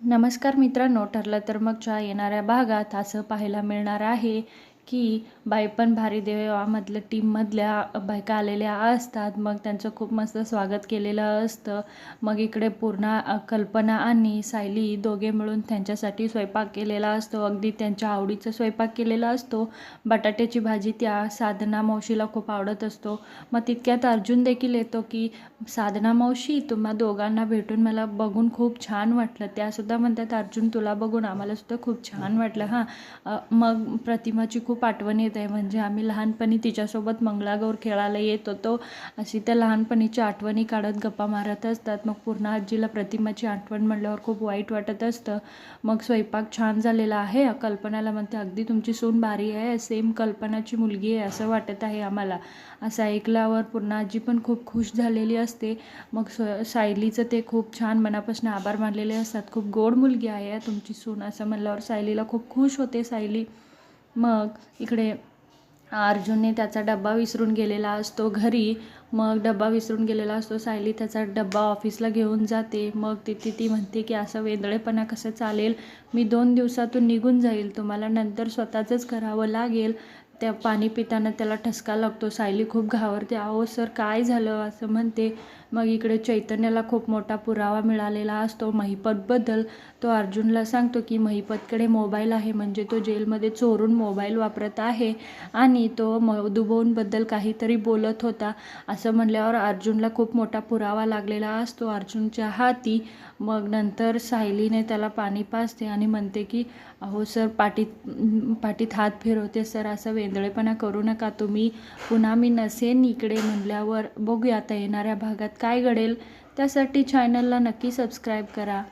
नमस्कार मित्रांनो ठरलं तर मगच्या येणाऱ्या भागात असं पाहायला मिळणार आहे. की बाई पण भारी देवामधल्या टीममधल्या बायका आलेल्या असतात. मग त्यांचं खूप मस्त स्वागत केलेलं असतं. मग इकडे पूर्ण कल्पना आणि सायली दोघे मिळून त्यांच्यासाठी स्वयंपाक केलेला असतो. अगदी त्यांच्या आवडीचा स्वयंपाक केलेला असतो. बटाट्याची भाजी त्या साधना मावशीला खूप आवडत असतो. मग तितक्यात अर्जुन देखील येतो की साधना मावशी तुम्हा दोघांना भेटून मला बघून खूप छान वाटलं. त्यासुद्धा म्हणतात अर्जुन तुला बघून आम्हालासुद्धा खूप छान वाटलं हां. मग प्रतिमाची खूप आठवण येत. आहे म्हणजे आम्ही लहानपणी तिच्यासोबत मंगळागौर खेळायला येत होतो. अशी त्या लहानपणीच्या आठवणी काढत गप्पा मारत असतात. मग पूर्ण आजीला प्रतिमाची आठवण म्हणल्यावर खूप वाईट वाटत असतं. मग स्वयंपाक छान झालेला आहे. कल्पनाला म्हणते अगदी तुमची सून भारी आहे. सेम कल्पनाची मुलगी आहे असं वाटत आहे आम्हाला. असं ऐकल्यावर पूर्ण आजी पण खूप खुश झालेली असते. मग स सायलीचं ते खूप छान मनापासून आभार मानलेले असतात. खूप गोड मुलगी आहे तुमची सून असं म्हणल्यावर सायलीला खूप खुश होते सायली. मग इकडे अर्जुनने त्याचा डब्बा विसरून गेलेला असतो घरी. मग डब्बा विसरून गेलेला असतो. सायली त्याचा डब्बा ऑफिसला घेऊन जाते. मग तिथे ती म्हणते की असं वेंदळेपणा कसं चालेल? मी दोन दिवसातून निघून जाईल. तुम्हाला नंतर स्वतःचंच करावं लागेल. त्या पाणी पिताना त्याला ठसका लागतो. सायली खूप घाबरते. अहो सर काय झालं? असं म्हणते. मग इकडे चैतन्याला खूप मोठा पुरावा मिळालेला असतो. महिपतबद्दल तो अर्जुनला सांगतो की महिपतकडे मोबाईल आहे. म्हणजे तो जेलमध्ये चोरून मोबाईल वापरत आहे आणि तो मधुबनबद्दल काहीतरी बोलत होता. असं म्हणल्यावर अर्जुनला खूप मोठा पुरावा लागलेला असतो. अर्जुनच्या हाती मग नंतर सायलीने त्याला पाणी पाजते आणि म्हणते की अहो सर पाठीत पाठीत हात फिरवते सर. असं वेंदळेपणा करू नका. तुम्ही पुन्हा मी नसेन इकडे म्हणल्यावर बघूया आता येणाऱ्या भागात काय घडेल. त्यासाठी चॅनलला नक्की सबस्क्राईब करा.